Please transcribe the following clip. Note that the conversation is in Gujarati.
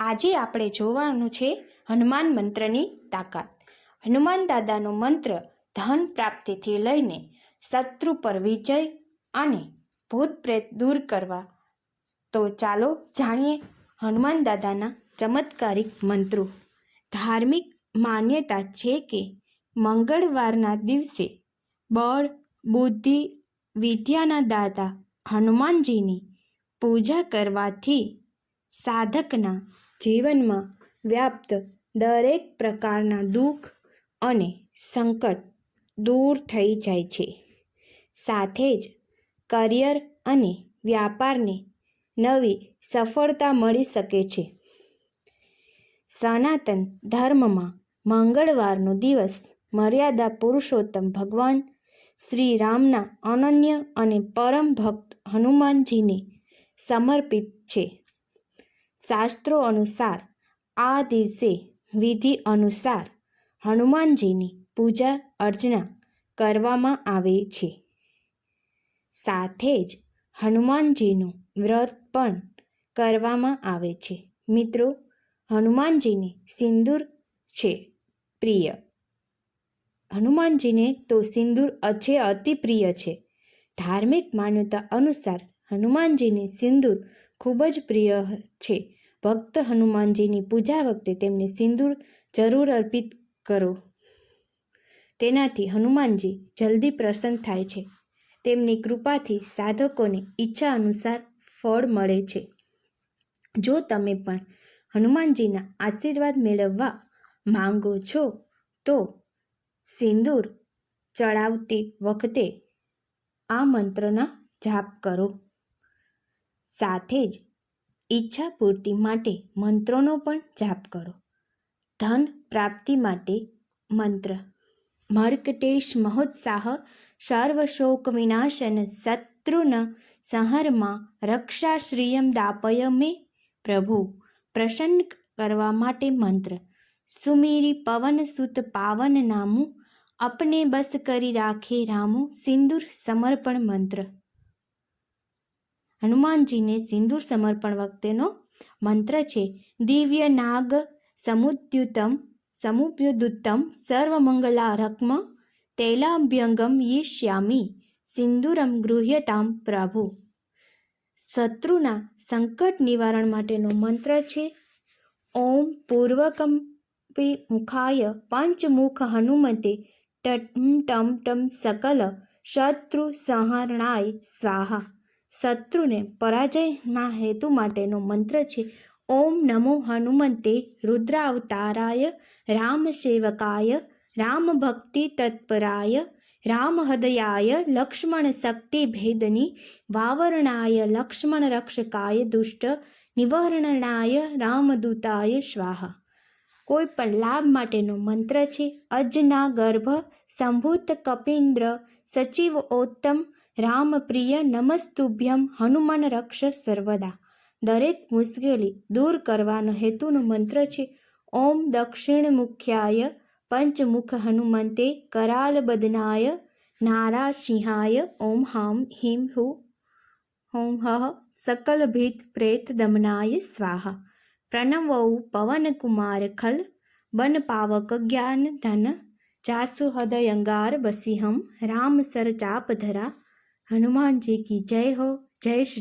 આજે આપણે જોવાનું છે હનુમાન મંત્રની તાકાત. હનુમાન દાદાનો મંત્ર ધન પ્રાપ્તિથી લઈને શત્રુ પર વિજય અને ભૂત પ્રેત દૂર કરવા. તો ચાલો જાણીએ હનુમાન દાદાના ચમત્કારિક મંત્રો. ધાર્મિક માન્યતા છે કે મંગળવારના દિવસે બળ, બુદ્ધિ, વિદ્યાના દાદા હનુમાનજીની પૂજા કરવાથી સાધકના જીવનમાં વ્યાપ્ત દરેક પ્રકારના દુઃખ અને સંકટ દૂર થઈ જાય છે. સાથે જ કરિયર અને વ્યાપારને નવી સફળતા મળી શકે છે. સનાતન ધર્મમાં મંગળવારનો દિવસ મર્યાદા પુરુષોત્તમ ભગવાન શ્રી રામના અનન્ય અને પરમ ભક્ત હનુમાનજીને સમર્પિત છે. શાસ્ત્રો અનુસાર, આ દિવસે વિધિ અનુસાર હનુમાનજીની પૂજા અર્ચના કરવામાં આવે છે. સાથે જ હનુમાનજીનું વ્રત પણ કરવામાં આવે છે. મિત્રો, હનુમાનજીને સિંદૂર છે પ્રિય. હનુમાનજીને તો સિંદૂર અછે અતિ પ્રિય છે. ધાર્મિક માન્યતા અનુસાર હનુમાનજીને સિંદૂર ખૂબ જ પ્રિય છે. ભક્ત હનુમાનજીની પૂજા વખતે તેમને સિંદૂર જરૂર અર્પિત કરો. તેનાથી હનુમાનજી જલ્દી પ્રસન્ન થાય છે. તેમની કૃપાથી સાધકોને ઈચ્છા અનુસાર ફળ મળે છે. જો તમે પણ હનુમાનજીના આશીર્વાદ મેળવવા માંગો છો, તો સિંદૂર ચડાવતી વખતે આ મંત્રના જાપ કરો. સાથે જ ઈચ્છા પૂર્તિ માટે મંત્રોનો પણ જાપ કરો. ધન પ્રાપ્તિ માટે મંત્ર. મર્કટેશ મહોત્સાહ સર્વશોક વિનાશન શત્રુન સંહરમાં રક્ષાશ્રિયમ દાપય મે પ્રભુ. પ્રસન્ન કરવા માટે મંત્ર. સુમીરી પવન સુત પાવન નામું. અપને બસ કરી રાખે રામુ. સિંદૂર સમર્પણ મંત્ર. હનુમાનજીને સિંદૂર સમર્પણ વખતેનો મંત્ર છે, દિવ્ય નાગ સમુદ્યુતમ સમુપ્યુદુત્તમ સર્વમંગલારકમ તૈલાભ્યંગમ યિષ્યામી સિંદૂરમ ગૃહ્યતામ પ્રભુ. શત્રુના સંકટ નિવારણ માટેનો મંત્ર છે, ઓમ પૂર્વકંપી મુખાય પંચમુખ હનુમતે ટમ ટમ ટમ સકલ શત્રુ સંહરણાય સ્વાહા. શત્રુને પરાજયના હેતુ માટેનો મંત્ર છે. ઓમ નમો હનુમંતે રુદ્રાવતારાય, રામ ભક્તિ તત્પરાય, રામ હૃદયાય, લક્ષ્મણ શક્તિ ભેદની, વાવરણાય, લક્ષ્મણ રક્ષકાય દુષ્ટ, નિવારણાય રામદૂતાય સ્વાહા. કોઈ પણ લાભ માટેનો મંત્ર છે. અજના ગર્ભ સંભૂત કપિન્દ્ર, સચિવ ઓત્તમ રામપ્રિય નમસ્તુભ્યમ હનુમાન રક્ષ સર્વદા. દરેક મુશ્કેલી દૂર કરવાનો હેતુનો મંત્ર છે. ઓમ દક્ષિણ મુખ્યાય પંચમુખ હનુમંતે કરાલ બદનાય નારાસિંહાય ઓમ હામ હિમ હુ હોમ હઃ સકલ ભીત પ્રેત દમનાય સ્વાહા. પ્રણવૌ પવનકુમાર ખલ બન પાવક જ્ઞાન ધન જાસુ હૃદયંગાર બસિહમ રામ સર ચાપ ધરા હનુમાનજી કી જય હો જય શ્રી